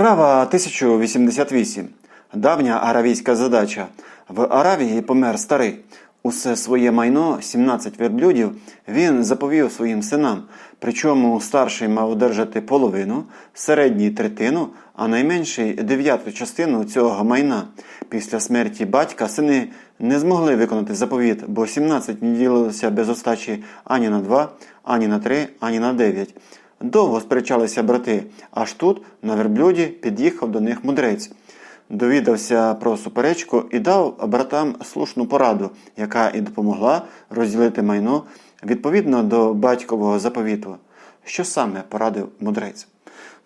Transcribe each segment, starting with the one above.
Вправа 1088. Давня аравійська задача. В Аравії помер старий. Усе своє майно, 17 верблюдів, він заповів своїм синам. Причому старший мав одержати половину, середній третину, а найменший дев'яту частину цього майна. Після смерті батька сини не змогли виконати заповіт, бо 17 не ділилося без остачі ані на 2, ані на 3, ані на 9. Довго сперечалися брати, аж тут, на верблюді, під'їхав до них мудрець. Довідався про суперечку і дав братам слушну пораду, яка і допомогла розділити майно відповідно до батькового заповіту. Що саме порадив мудрець?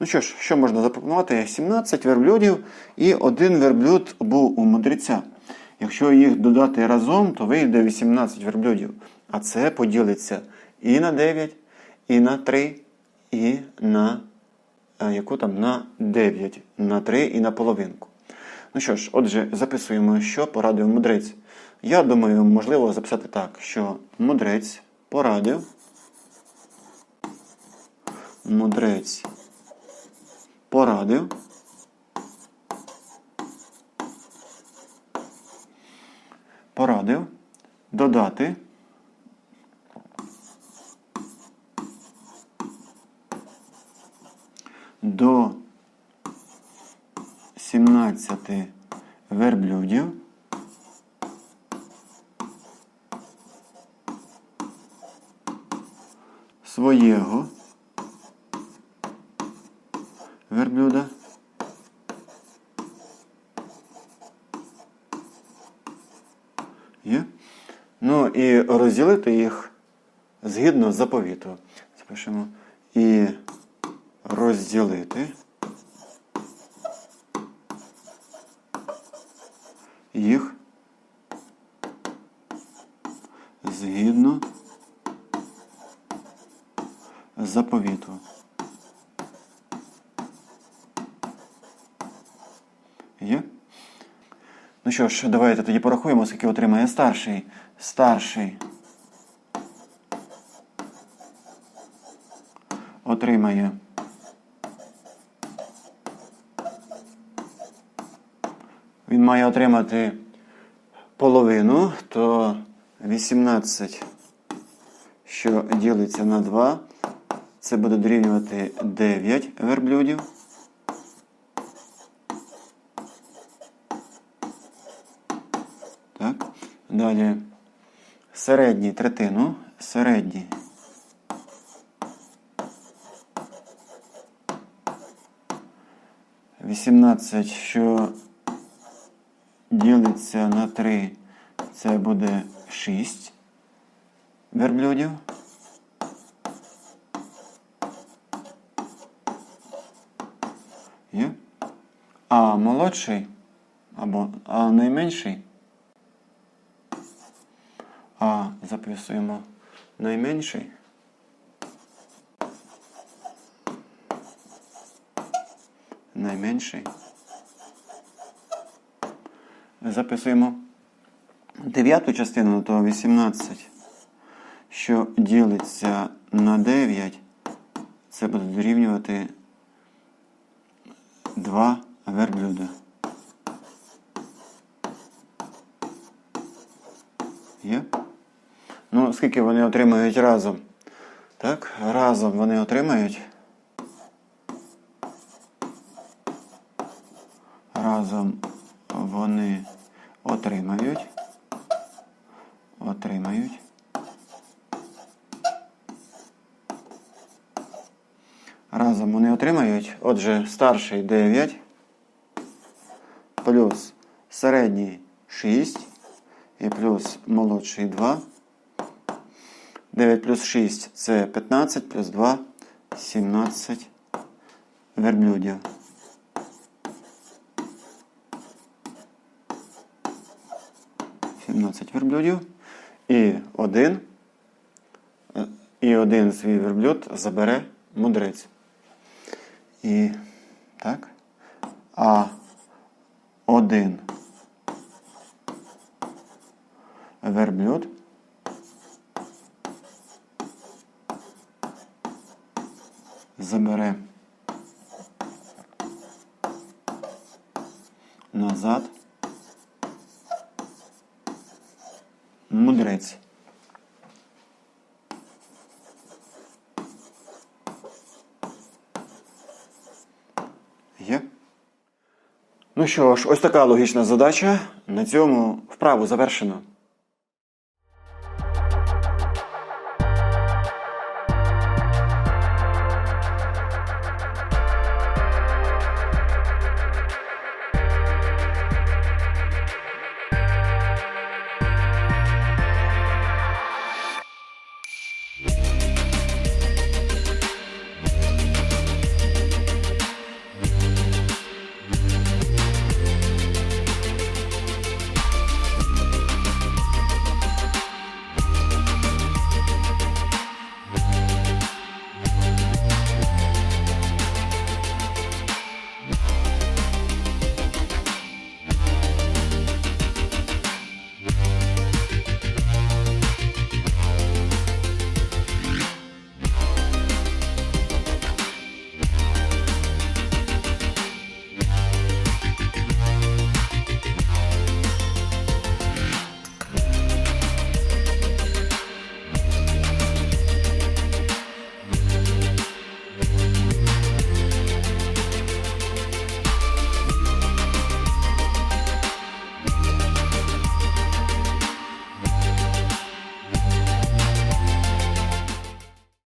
Ну що ж, що можна запропонувати? 17 верблюдів і один верблюд був у мудреця. Якщо їх додати разом, то вийде 18 верблюдів. А це поділиться і на 9, і на 3, і на яку там на 9, на 3 і на половинку. Ну що ж, отже, записуємо, що порадив мудрець. Я думаю, можливо записати так, що мудрець порадив. Мудрець порадив. Порадив додати до 17 верблюдів своєго верблюда є. Ну і розділити їх згідно заповіту. Запишемо і розділити. їх згідно заповіту. Є? Ну що ж, давайте тоді порахуємо, скільки отримає старший. Старший отримає він має отримати половину, то 18, що ділиться на 2, це буде дорівнювати 9 верблюдів. Так. Далі середній третину, середній. Вісімнадцять, що ділиться на 3, це буде 6 верблюдів. А молодший або а найменший. А записуємо найменший. Найменший записуємо дев'яту частину, то 18, що ділиться на 9, це буде дорівнювати 2 верблюда. Є? Ну, скільки вони отримають разом? Так, разом вони отримають. Разом вони отримають. Отримають. Разом вони отримають. Отже, старший 9 плюс середній 6 і плюс молодший 2. 9 плюс 6 це 15 плюс 2 17 верблюдів. 17 верблюдів. І один, і один свій верблюд забере мудрець. І так. А один верблюд забере назад. Мудрець. Є. Ну що ж, ось така логічна задача. На цьому вправу завершено.